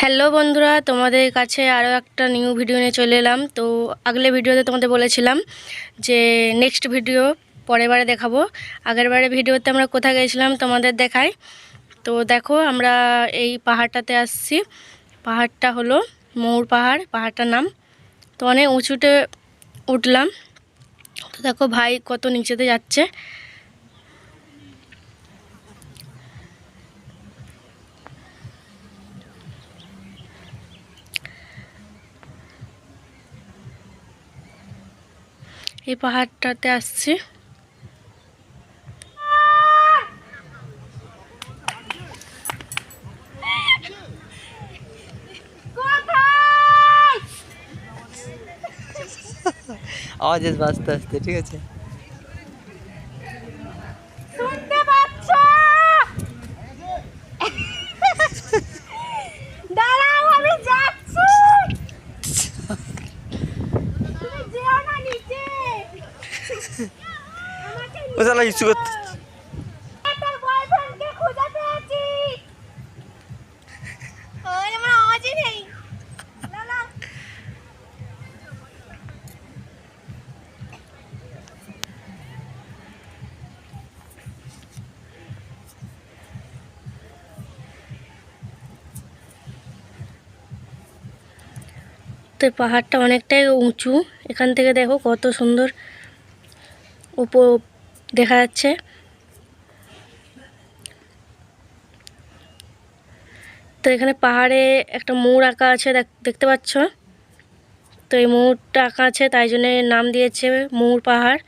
Hello বন্ধুরা, তোমাদের কাছে আরও একটা নিউ ভিডিও নিয়ে চলে এলাম। তো আগলে ভিডিওতে তোমাদের বলেছিলাম যে নেক্সট ভিডিও পরের বারে দেখাবো। আগের বারে ভিডিওতে আমরা কোথায় গেছিলাম তোমাদের দেখাই। তো দেখো, আমরা এই পাহাড়টাতে আসছি। পাহাড়টা হলো ময়ূর পাহাড়, পাহাড়টার নাম। তো অনেক উঁচুতে উঠলাম। তো দেখো ভাই কত নিচেতে যাচ্ছে। এই পাহাড়টাতে আসছি। আওয়াজ বাঁচতে আসতে ঠিক আছে শুনতে পাচ্ছ দাঁড়াও আমি যাচ্ছি তুমি যেও না নিচে আমাকে ও শালা ইস্যু করতে তোর বয়ফ্রেন্ডকে খুঁজে পেয়েছি ওই আমার আওয়াজই নেই। না না। তো পাহাড়টা অনেকটাই উঁচু। এখান থেকে দেখো কত সুন্দর উপর দেখা যাচ্ছে। তো এখানে পাহাড়ে একটা ময়ূর আঁকা আছে, দেখ- দেখতে পাচ্ছ? তো এই ময়ূরটা আঁকা আছে, তাই জন্য নাম দিয়েছে ময়ূর পাহাড়।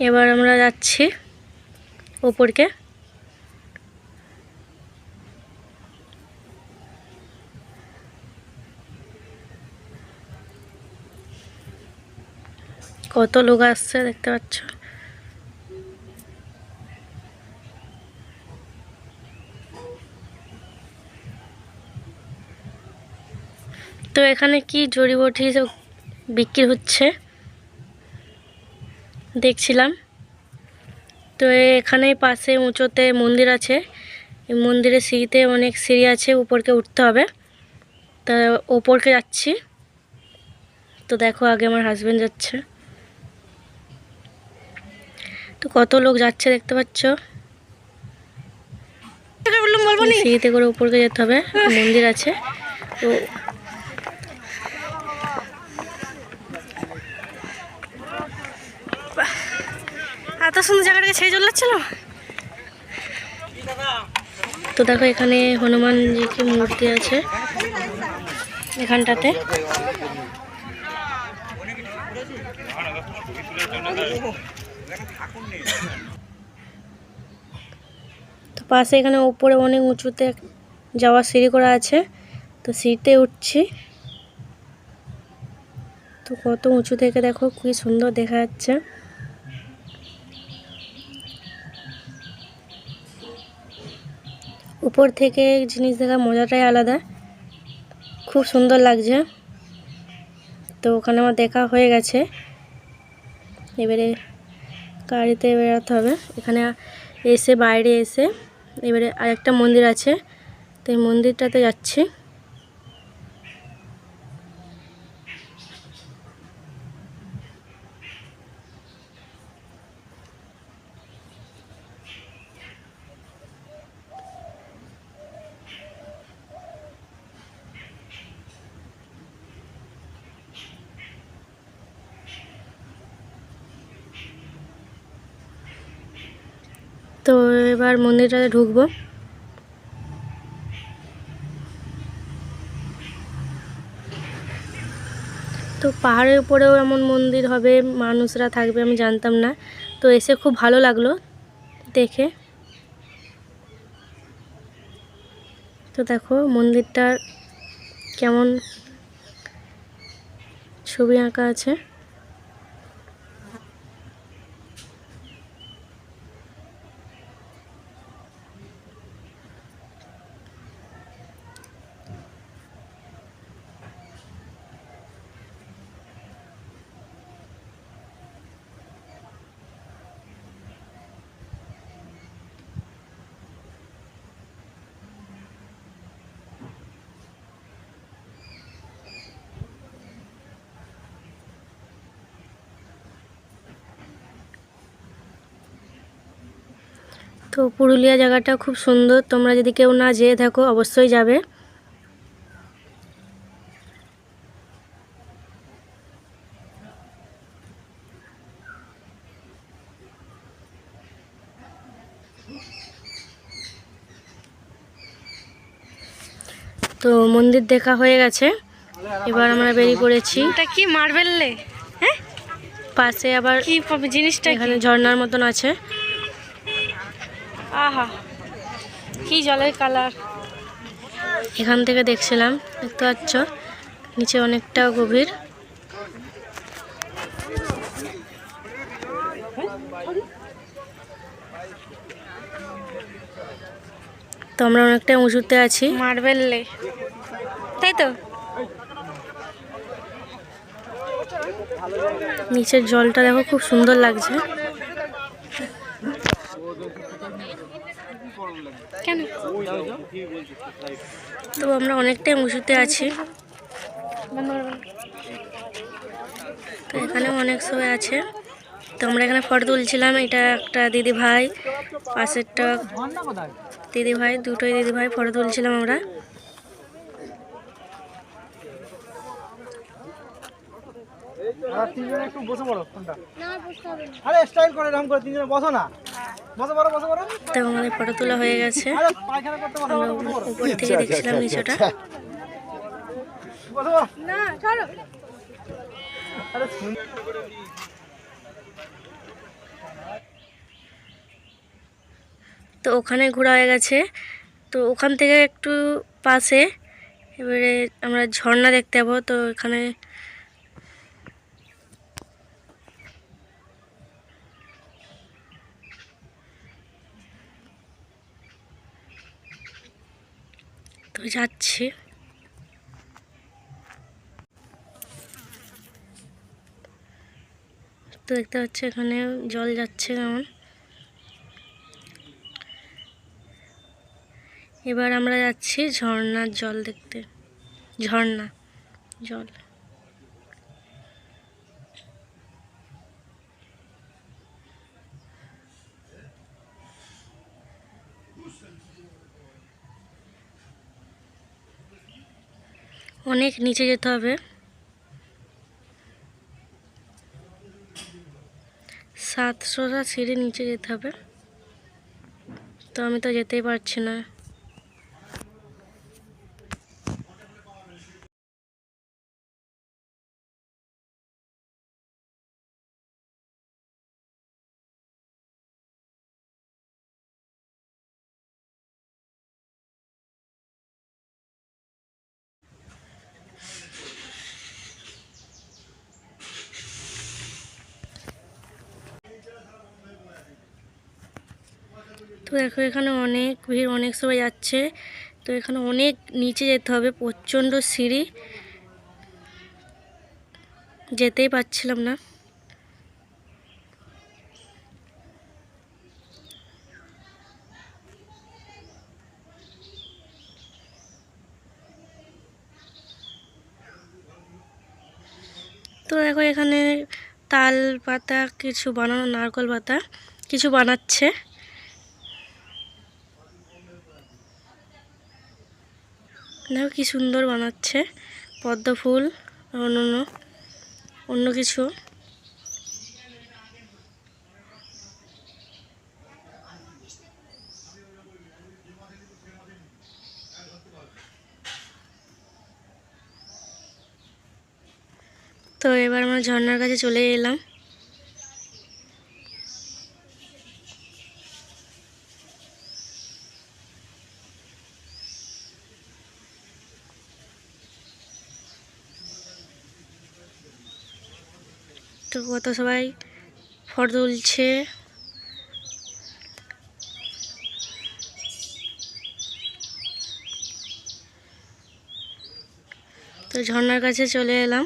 এবার আমরা যাচ্ছি ওপরকে। কত লোক আসছে দেখতে পাচ্ছ? তো এখানে কি জড়িবটি বিক্রি হচ্ছে? দেখছিলাম। তো এখানে পাশে উঁচুতে মন্দির আছে। এই মন্দিরের সিঁড়িতে অনেক সিঁড়ি আছে, উপরকে উঠতে হবে। তা ওপরকে যাচ্ছি। তো দেখো আগে আমার হাজবেন্ড যাচ্ছে। তো কত লোক যাচ্ছে দেখতে পাচ্ছ? সিঁড়িতে করে উপরকে যেতে হবে মন্দির আছে। তো এত সুন্দর জায়গাটাকে ছেড়ে চলে যাচ্ছিল? তো দেখো এখানে হনুমানজিকে মূর্তি আছে এখানটাতে। তো পাশে এখানে উপরে অনেক উঁচুতে যাওয়ার সিঁড়ি করা আছে। তো সিঁড়িতে উঠছি। তো কত উঁচু থেকে দেখো কি সুন্দর দেখা যাচ্ছে। উপর থেকে জিনিস দেখার মজাটাই আলাদা। খুব সুন্দর লাগছে। তো ওখানে আমার দেখা হয়ে গেছে। এবারে গাড়িতে বেরোতে হবে। এখানে এসে বাইরে এসে এবারে আরেকটা মন্দির আছে। তো এই মন্দিরটাতে যাচ্ছি। তো এবার মন্দিরটাতে ঢুকবো। তো পাহাড়ের উপরেও এমন মন্দির হবে, মানুষরা থাকবে আমি জানতাম না। তো এসে খুব ভালো লাগল দেখে। তো দেখো মন্দিরটার কেমন ছবি আঁকা আছে। তো পুরুলিয়া জায়গাটা খুব সুন্দর। তোমরা যদি কেউ না যেয়ে থাকো অবশ্যই যাবে। তো মন্দির দেখা হয়ে গেছে। এবার আমরা বেরিয়ে পড়েছি। এটা কি মার্বেললে হ্যাঁ? পাশে আবার কি জিনিসটা এখানে ঝর্ণার মতন আছে। কি জলের কালার। এখান থেকে দেখছিলাম দেখতে পাচ্ছ? নিচে অনেকটা গভীর। তো আমরা অনেকটা উঁচুতে আছি। মার্বেল মার্বেললে তাই তো? নিচের জলটা দেখো খুব সুন্দর লাগছে। কেন? তো আমরা অনেকটাই উঁচুতে আছি। তো এখানে অনেক সবাই আছে। তো আমরা এখানে ফটো তুলছিলাম। এটা একটা দিদি ভাই পাশেরটা দিদি ভাই দুটোই দিদি ভাই ফটো তুলছিলাম আমরা। তিনজনে একটু বসে পড়ো ফোনটা। আরে স্টাইল করে এরকম করে তিনজনে বসো না। পড়ো তো আমাদের ফটো তোলা হয়ে গেছে। উপর থেকে দেখছিলাম নিচটা। বসে পড়ো। না ছাড়ো আরে শুন। তো ওখানে ঘোরা হয়ে গেছে। তো ওখান থেকে একটু পাশে এবারে আমরা ঝর্ণা দেখতে যাব। তো এখানে যাচ্ছি। তো দেখতে পাচ্ছি এখানে জল যাচ্ছে কেমন। এবার আমরা যাচ্ছি ঝর্নার জল দেখতে। ঝর্ণা, জল। অনেক নিচে যেতে হবে। সাতশোটা সিঁড়ি নিচে যেতে হবে। তো আমি তো যেতেই পারছি না। দেখো এখানে অনেক ভিড়, অনেক সবাই যাচ্ছে। তো এখানে অনেক নিচে যেতে হবে, প্রচণ্ড সিঁড়ি। যেতেই পারছিলাম না। তো দেখো, এখানে তাল পাতা, কিছু বানানো, নারকল পাতা, কিছু বানাচ্ছে। দেখো কি সুন্দর বানাচ্ছে। পদ্ম ফুল অন্য অন্য কিছু। তো এবার আমরা ঝর্নার কাছে চলে এলাম। তো কত সবাই ফটো তুলছে। তো ঝর্নার কাছে চলে এলাম।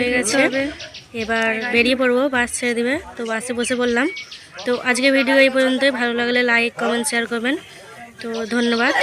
হয়ে গেছে। এবার বেরিয়ে পড়ব বাস ছেড়ে দেবে। তো বাসে বসে পড়লাম। তো আজকে ভিডিও এই পর্যন্তই। ভালো লাগলে লাইক কমেন্ট শেয়ার করবেন। তো ধন্যবাদ।